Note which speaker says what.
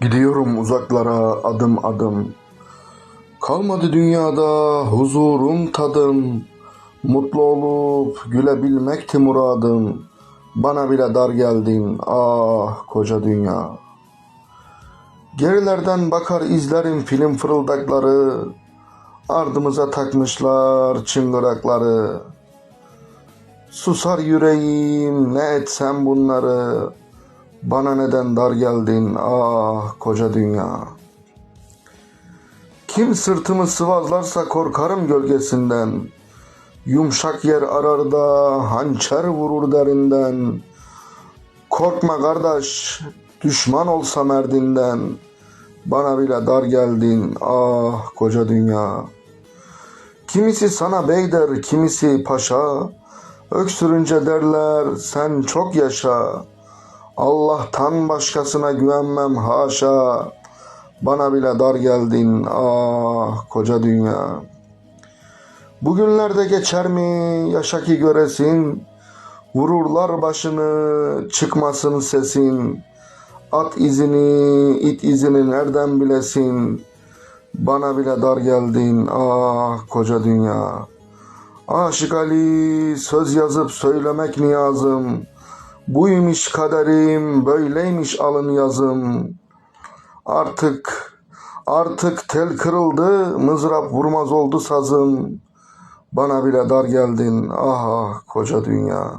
Speaker 1: Gidiyorum uzaklara adım adım. Kalmadı dünyada huzurum tadım. Mutlu olup gülebilmekti muradım. Bana bile dar geldin ah koca dünya. Gerilerden bakar izlerim film fırıldakları. Ardımıza takmışlar çıngırakları. Susar yüreğim ne etsem bunları. Bana neden dar geldin ah koca dünya. Kim sırtımı sıvazlarsa korkarım gölgesinden. Yumuşak yer arar da hançer vurur derinden. Korkma kardeş düşman olsa merdinden. Bana bile dar geldin ah koca dünya. Kimisi sana bey der, kimisi paşa. Öksürünce derler sen çok yaşa. Allah'tan başkasına güvenmem haşa. Bana bile dar geldin ah koca dünya. Bugünlerde geçer mi yaşa ki göresin. Vururlar başını çıkmasın sesin. At izini it izini nereden bilesin. Bana bile dar geldin ah koca dünya. Aşık Ali söz yazıp söylemek niyazım. Buymuş kaderim, böyleymiş alın yazım. Artık, artık tel kırıldı, mızrap vurmaz oldu sazım. Bana bile dar geldin, ah ah koca dünya.